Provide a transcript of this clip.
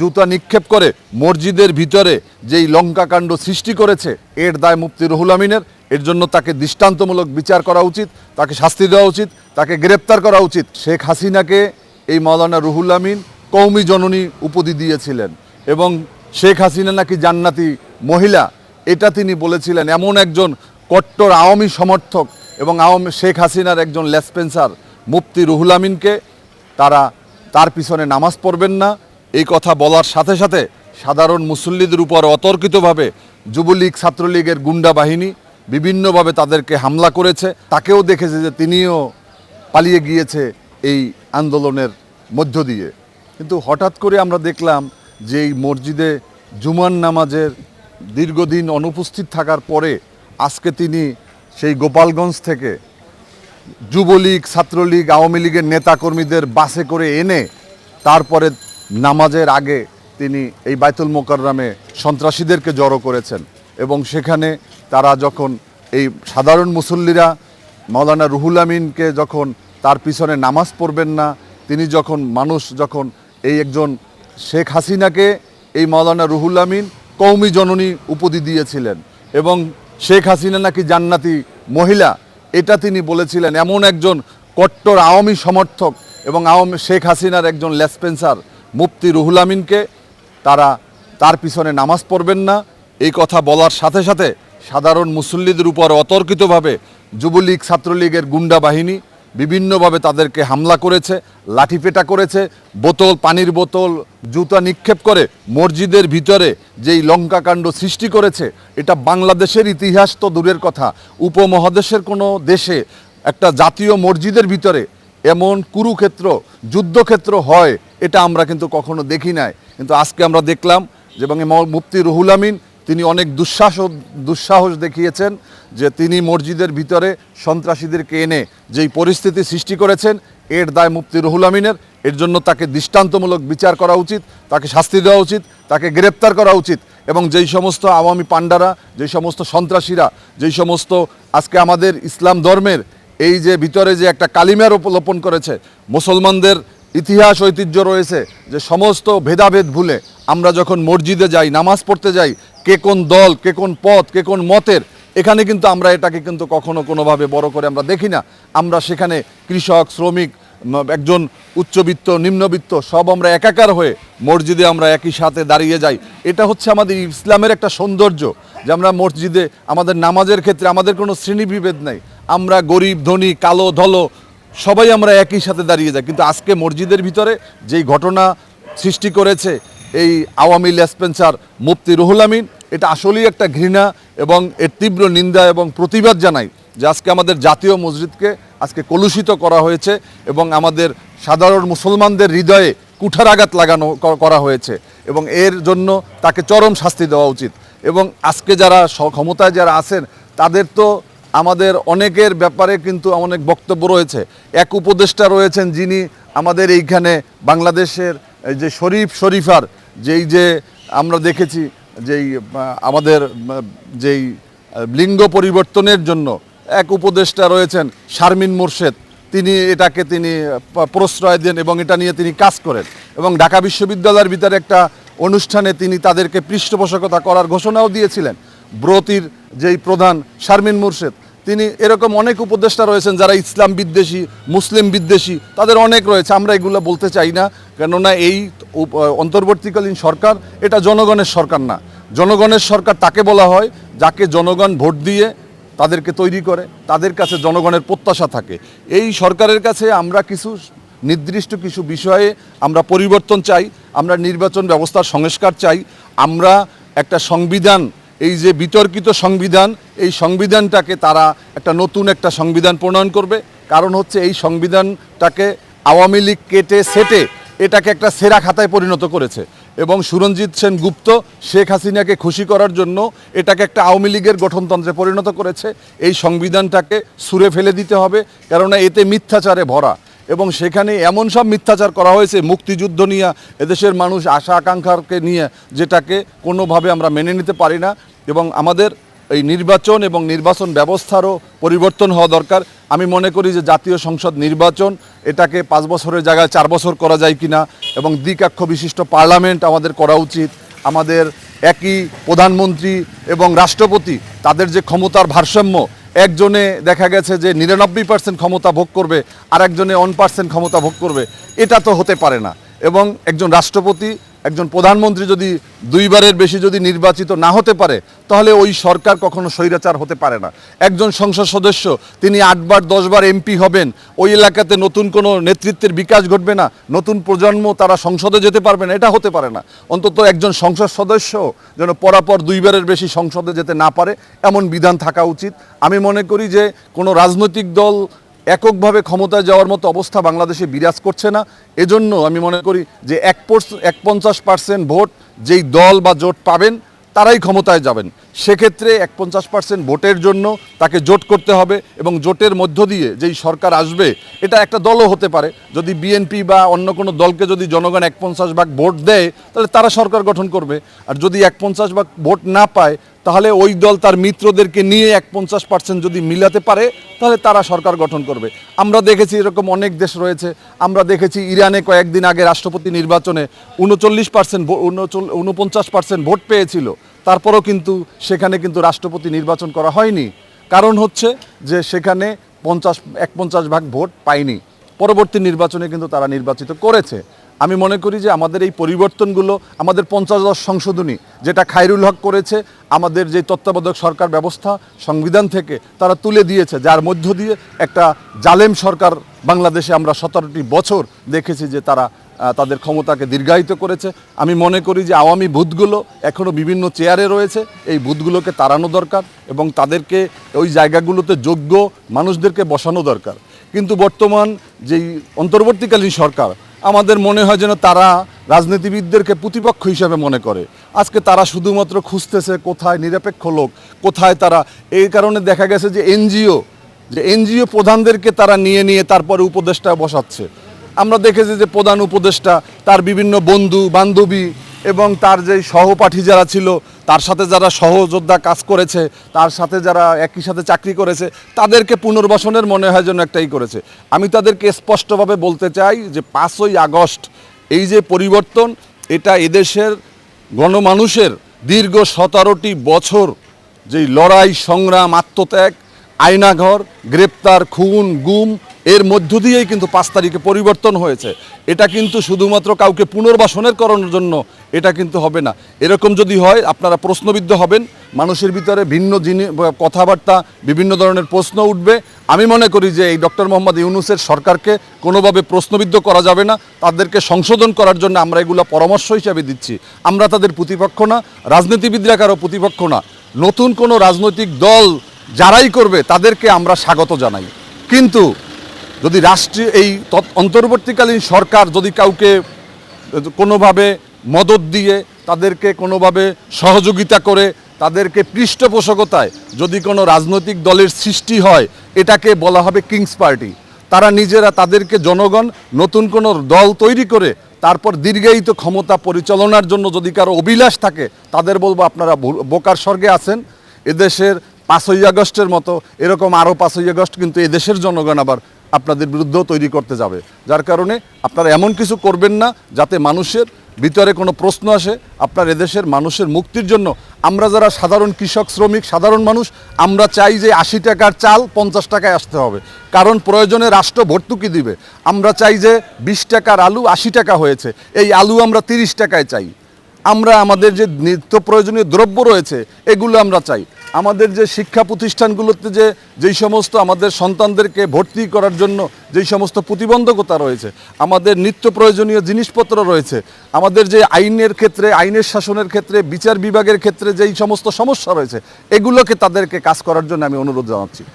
জুতা নিক্ষেপ করে মসজিদের ভিতরে যেই লঙ্কাকাণ্ড সৃষ্টি করেছে, এর দায় মুফতি রুহুল আমিনের। এর জন্য তাকে দৃষ্টান্তমূলক বিচার করা উচিত, তাকে শাস্তি দেওয়া উচিত, তাকে গ্রেপ্তার করা উচিত। শেখ হাসিনাকে এই মৌলানা রুহুল আমিন কৌমি জননী উপাধি দিয়েছিলেন এবং শেখ হাসিনা নাকি জান্নাতি মহিলা, এটা তিনি বলেছিলেন। এমন একজন কট্টর আওয়ামী সমর্থক এবং আওয়ামী শেখ হাসিনার একজন লেসপেন্সার মুফতি রুহুল আমিনকে তারা তার পিছনে নামাজ পড়বেন না। এই কথা বলার সাথে সাথে সাধারণ মুসল্লিদের উপর অতর্কিতভাবে যুবলীগ, ছাত্রলীগের গুন্ডা বাহিনী বিভিন্নভাবে তাদেরকে হামলা করেছে। তাকেও দেখেছে যে তিনিও পালিয়ে গিয়েছে এই আন্দোলনের মধ্য দিয়ে। কিন্তু হঠাৎ করে আমরা দেখলাম যে এই মসজিদে জুমান নামাজের দীর্ঘদিন অনুপস্থিত থাকার পরে আজকে তিনি সেই গোপালগঞ্জ থেকে যুবলীগ, ছাত্রলীগ, আওয়ামী লীগের নেতাকর্মীদের বাসে করে এনে তারপরে নামাজের আগে তিনি এই বাইতুল মোকাররামে সন্ত্রাসীদেরকে জড়ো করেছেন এবং সেখানে তারা যখন এই সাধারণ মুসল্লিরা মাওলানা রুহুল আমিনকে যখন তার পিছনে নামাজ পড়বেন না, তিনি যখন মানুষ যখন এই একজন শেখ হাসিনাকে এই মাওলানা রুহুল আমিন কৌমি জননী উপাধি দিয়েছিলেন এবং শেখ হাসিনা নাকি জান্নাতি মহিলা, এটা তিনি বলেছিলেন, এমন একজন কট্টর আওয়ামী সমর্থক এবং আওয়ামী শেখ হাসিনার একজন লেসপেন্সার মুফতি রুহুল আমিনকে, তারা তার পিছনে নামাজ পড়বেন না। এই কথা বলার সাথে সাথে সাধারণ মুসল্লিদের উপর অতর্কিতভাবে যুবলীগ, ছাত্রলীগের গুন্ডা বাহিনী বিভিন্নভাবে তাদেরকে হামলা করেছে, লাঠিপেটা করেছে, বোতল, পানির বোতল, জুতা নিক্ষেপ করে মসজিদের ভিতরে যেই লঙ্কাকাণ্ড সৃষ্টি করেছে, এটা বাংলাদেশের ইতিহাস তো দূরের কথা। উপমহাদেশের কোনো দেশে একটা জাতীয় মসজিদের ভিতরে এমন কুরুক্ষেত্র, যুদ্ধক্ষেত্র হয় এটা আমরা কিন্তু কখনো দেখি নাই। কিন্তু আজকে আমরা দেখলাম যে এবং মুফতি রুহুল আমিন, তিনি অনেক দুঃসাহস দুঃসাহস দেখিয়েছেন যে তিনি মসজিদের ভিতরে সন্ত্রাসীদেরকে এনে যেই পরিস্থিতি সৃষ্টি করেছেন, এর দায় মুফতি রুহুল আমিনের। এর জন্য তাকে দৃষ্টান্তমূলক বিচার করা উচিত, তাকে শাস্তি দেওয়া উচিত, তাকে গ্রেপ্তার করা উচিত এবং যেই সমস্ত আওয়ামী পাণ্ডারা, যেই সমস্ত সন্ত্রাসীরা, যেই সমস্ত আজকে আমাদের ইসলাম ধর্মের এই যে ভিতরে যে একটা কালিমার উপলোপন করেছে, মুসলমানদের ইতিহাস, ঐতিহ্য রয়েছে যে সমস্ত ভেদাভেদ ভুলে আমরা যখন মসজিদে যাই, নামাজ পড়তে যাই, কে কোন দল, কে কোন পথ, কে কোন মতের, এখানে কিন্তু আমরা এটাকে কিন্তু কখনো কোনোভাবে বড় করে আমরা দেখি না। আমরা সেখানে কৃষক, শ্রমিক একজন উচ্চবিত্ত, নিম্নবিত্ত, সব আমরা একাকার হয়ে মসজিদে আমরা একই সাথে দাঁড়িয়ে যাই। এটা হচ্ছে আমাদের ইসলামের একটা সৌন্দর্য যে আমরা মসজিদে আমাদের নামাজের ক্ষেত্রে আমাদের কোনো শ্রেণীবিভেদ নাই। আমরা গরিব, ধনী, কালো, ধলো সবাই আমরা একই সাথে দাঁড়িয়ে যাই। কিন্তু আজকে মসজিদের ভিতরে যেই ঘটনা সৃষ্টি করেছে এই আওয়ামী লেসপেন্সার মুফতি রুহুল আমিন, এটা আসলেই একটা ঘৃণা এবং এর তীব্র নিন্দা এবং প্রতিবাদ জানাই যে আজকে আমাদের জাতীয় মসজিদকে আজকে কলুষিত করা হয়েছে এবং আমাদের সাধারণ মুসলমানদের হৃদয়ে কুঠারাঘাত লাগানো করা হয়েছে এবং এর জন্য তাকে চরম শাস্তি দেওয়া উচিত। এবং আজকে যারা ক্ষমতায় যারা আছেন, তাদের তো আমাদের অনেকের ব্যাপারে কিন্তু অনেক বক্তব্য রয়েছে। এক উপদেষ্টা রয়েছেন যিনি আমাদের এইখানে বাংলাদেশের এই যে শরীফ শরীফার যেই যে আমরা দেখেছি, যেই আমাদের যেই লিঙ্গ পরিবর্তনের জন্য এক উপদেষ্টা রয়েছেন শারমিন মোর্শেদ। তিনি এটাকে তিনি প্রশ্রয় দেন এবং এটা নিয়ে তিনি কাজ করেন। এবং ঢাকা বিশ্ববিদ্যালয়ের ভিতরে একটা অনুষ্ঠানে তিনি তাদেরকে পৃষ্ঠপোষকতা করার ঘোষণাও দিয়েছিলেন। ব্রতির যেই প্রধান শারমিন মুর্শেদ, তিনি এরকম অনেক উপদেষ্টা রয়েছেন যারা ইসলাম বিদ্বেষী, মুসলিম বিদ্বেষী, তাদের অনেক রয়েছে। আমরা এগুলো বলতে চাই না, কেননা এই অন্তর্বর্তীকালীন সরকার এটা জনগণের সরকার না। জনগণের সরকার তাকে বলা হয় যাকে জনগণ ভোট দিয়ে তাদেরকে তৈরি করে, তাদের কাছে জনগণের প্রত্যাশা থাকে। এই সরকারের কাছে আমরা কিছু নির্দিষ্ট কিছু বিষয়ে আমরা পরিবর্তন চাই, আমরা নির্বাচন ব্যবস্থার সংস্কার চাই, আমরা একটা সংবিধান এই যে বিতর্কিত সংবিধান, এই সংবিধানটাকে তারা একটা নতুন একটা সংবিধান প্রণয়ন করবে। কারণ হচ্ছে এই সংবিধানটাকে আওয়ামী লীগ কেটে সেটে এটাকে একটা সেরা খাতায় পরিণত করেছে। এবং সুরঞ্জিত সেন গুপ্ত শেখ হাসিনাকে খুশি করার জন্য এটাকে একটা আওয়ামী লীগের গঠনতন্ত্রে পরিণত করেছে। এই সংবিধানটাকে সুরে ফেলে দিতে হবে, কেননা এতে মিথ্যাচারে ভরা। এবং সেখানে এমন সব মিথ্যাচার করা হয়েছে, মুক্তিযুদ্ধ নিয়ে এদেশের মানুষ আশা আকাঙ্ক্ষাকে নিয়ে যেটাকে কোনোভাবে আমরা মেনে নিতে পারি না এবং আমাদের এই নির্বাচন এবং নির্বাচন ব্যবস্থারও পরিবর্তন হওয়া দরকার। আমি মনে করি যে জাতীয় সংসদ নির্বাচন এটাকে পাঁচ বছরের জায়গায় চার বছর করা যায় কিনা এবং দ্বিকাক্ষ বিশিষ্ট পার্লামেন্ট আমাদের করা উচিত। আমাদের একই প্রধানমন্ত্রী এবং রাষ্ট্রপতি, তাদের যে ক্ষমতার ভারসাম্য একজনে দেখা গেছে যে নিরানব্বই পার্সেন্ট ক্ষমতা ভোগ করবে আর একজনে ওয়ান পার্সেন্ট ক্ষমতা ভোগ করবে, এটা তো হতে পারে না। এবং একজন রাষ্ট্রপতি একজন প্রধানমন্ত্রী যদি দুইবারের বেশি যদি নির্বাচিত না হতে পারে, তাহলে ওই সরকার কখনো স্বৈরাচার হতে পারে না। একজন সংসদ সদস্য, তিনি আটবার, দশবার এমপি হবেন, ওই এলাকাতে নতুন কোনো নেতৃত্বের বিকাশ ঘটবে না, নতুন প্রজন্ম তারা সংসদে যেতে পারবে না, এটা হতে পারে না। অন্তত একজন সংসদ সদস্য যেন পরাপর দুইবারের বেশি সংসদে যেতে না পারে, এমন বিধান থাকা উচিত। আমি মনে করি যে কোনো রাজনৈতিক দল এককভাবে ক্ষমতায় যাওয়ার মতো অবস্থা বাংলাদেশে বিরাজ করছে না। এজন্য আমি মনে করি যে এক পঞ্চাশ পার্সেন্ট ভোট যেই দল বা জোট পাবেন, তারাই ক্ষমতায় যাবেন। সেক্ষেত্রে এক পঞ্চাশ পার্সেন্ট ভোটের জন্য তাকে জোট করতে হবে এবং জোটের মধ্য দিয়ে যেই সরকার আসবে, এটা একটা দলও হতে পারে। যদি বিএনপি বা অন্য কোনো দলকে যদি জনগণ এক পঞ্চাশ ভাগ ভোট দেয়, তাহলে তারা সরকার গঠন করবে। আর যদি এক পঞ্চাশ ভাগ ভোট না পায়, তাহলে ওই দল তার মিত্রদেরকে নিয়ে এক পঞ্চাশ পার্সেন্ট যদি মিলাতে পারে, তাহলে তারা সরকার গঠন করবে। আমরা দেখেছি এরকম অনেক দেশ রয়েছে। আমরা দেখেছি ইরানে কয়েকদিন আগে রাষ্ট্রপতি নির্বাচনে উনচল্লিশ পার্সেন্ট উনপঞ্চাশ পার্সেন্ট ভোট পেয়েছিল। তারপরও কিন্তু সেখানে কিন্তু রাষ্ট্রপতি নির্বাচন করা হয়নি। কারণ হচ্ছে যে সেখানে পঞ্চাশ, এক পঞ্চাশ ভাগ ভোট পায়নি। পরবর্তী নির্বাচনে কিন্তু তারা নির্বাচিত করেছে। আমি মনে করি যে আমাদের এই পরিবর্তনগুলো, আমাদের পঞ্চাশ দশ সংশোধনী, যেটা খায়রুল হক করেছে, আমাদের যে তত্ত্বাবধায়ক সরকার ব্যবস্থা, সংবিধান থেকে তারা তুলে দিয়েছে, যার মধ্য দিয়ে একটা জালেম সরকার বাংলাদেশে আমরা সতেরোটি বছর দেখেছি যে তারা তাদের ক্ষমতাকে দীর্ঘায়িত করেছে। আমি মনে করি যে আওয়ামী বুথগুলো এখনও বিভিন্ন চেয়ারে রয়েছে। এই বুথগুলোকে তাড়ানো দরকার এবং তাদেরকে ওই জায়গাগুলোতে যোগ্য মানুষদেরকে বসানো দরকার। কিন্তু বর্তমান যেই অন্তর্বর্তীকালীন সরকার, আমাদের মনে হয় যেন তারা রাজনীতিবিদদেরকে প্রতিপক্ষ হিসাবে মনে করে। আজকে তারা শুধুমাত্র খুঁজতেছে কোথায় নিরপেক্ষ লোক, কোথায় তারা, এই কারণে দেখা গেছে যে এনজিও যে এনজিও প্রধানদেরকে তারা নিয়ে নিয়ে তারপরে উপদেষ্টা বসাচ্ছে। আমরা দেখেছি যে প্রধান উপদেষ্টা, তার বিভিন্ন বন্ধু, বান্ধবী এবং তার যে সহপাঠী যারা ছিল, তার সাথে যারা সহযোদ্ধা কাজ করেছে, তার সাথে যারা একই সাথে চাকরি করেছে, তাদেরকে পুনর্বাসনের মনে হয় যেন একটাই করেছে। আমি তাদেরকে স্পষ্টভাবে বলতে চাই যে পাঁচই আগস্ট এই যে পরিবর্তন, এটা এদেশের গণমানুষের দীর্ঘ সতেরোটি বছর যেই লড়াই, সংগ্রাম, আত্মত্যাগ, আয়নাঘর, গ্রেপ্তার, খুন, গুম এর মধ্য দিয়েই কিন্তু পাঁচ তারিখে পরিবর্তন হয়েছে। এটা কিন্তু শুধুমাত্র কাউকে পুনর্বাসনের করানোর জন্য এটা কিন্তু হবে না। এরকম যদি হয়, আপনারা প্রশ্নবিদ্ধ হবেন, মানুষের ভিতরে ভিন্ন জিনিস কথাবার্তা, বিভিন্ন ধরনের প্রশ্ন উঠবে। আমি মনে করি যে এই ডক্টর মোহাম্মদ ইউনুসের সরকারকে কোনোভাবে প্রশ্নবিদ্ধ করা যাবে না। তাদেরকে সংশোধন করার জন্য আমরা এগুলো পরামর্শ হিসাবে দিচ্ছি। আমরা তাদের প্রতিপক্ষ না, রাজনীতিবিদরা কারও প্রতিপক্ষ না। নতুন কোনো রাজনৈতিক দল যারাই করবে, তাদেরকে আমরা স্বাগত জানাই। কিন্তু যদি রাষ্ট্রীয় এই অন্তর্বর্তীকালীন সরকার যদি কাউকে কোনোভাবে মদত দিয়ে তাদেরকে কোনোভাবে সহযোগিতা করে তাদেরকে পৃষ্ঠপোষকতায় যদি কোনো রাজনৈতিক দলের সৃষ্টি হয়, এটাকে বলা হবে কিংস পার্টি। তারা নিজেরা তাদেরকে জনগণ, নতুন কোনো দল তৈরি করে তারপর দীর্ঘায়িত ক্ষমতা পরিচালনার জন্য যদি কারও অভিলাষ থাকে, তাদের বলব আপনারা বোকার স্বর্গে আছেন। এদেশের পাঁচই আগস্টের মতো এরকম আরও পাঁচই আগস্ট কিন্তু এদেশের জনগণ আবার আপনাদের বিরুদ্ধেও তৈরি করতে যাবে। যার কারণে আপনারা এমন কিছু করবেন না যাতে মানুষের ভিতরে কোনো প্রশ্ন আসে। আপনার এদেশের মানুষের মুক্তির জন্য আমরা যারা সাধারণ কৃষক, শ্রমিক, সাধারণ মানুষ, আমরা চাই যে আশি টাকার চাল পঞ্চাশ টাকায় আসতে হবে। কারণ প্রয়োজনে রাষ্ট্র ভর্তুকি দিবে। আমরা চাই যে বিশ টাকার আলু আশি টাকা হয়েছে। এই আলু আমরা তিরিশ টাকায় চাই। আমরা আমাদের যে নিত্য প্রয়োজনীয় দ্রব্য রয়েছে, এগুলো আমরা চাই। আমাদের যে শিক্ষা প্রতিষ্ঠানগুলোতে যে, যেই সমস্ত আমাদের সন্তানদেরকে ভর্তি করার জন্য যেই সমস্ত প্রতিবন্ধকতা রয়েছে, আমাদের নিত্য প্রয়োজনীয় জিনিসপত্র রয়েছে, আমাদের যে আইনের ক্ষেত্রে, আইনের শাসনের ক্ষেত্রে, বিচার বিভাগের ক্ষেত্রে যেই সমস্ত সমস্যা রয়েছে, এগুলোকে তাদেরকে কাজ করার জন্য আমি অনুরোধ জানাচ্ছি।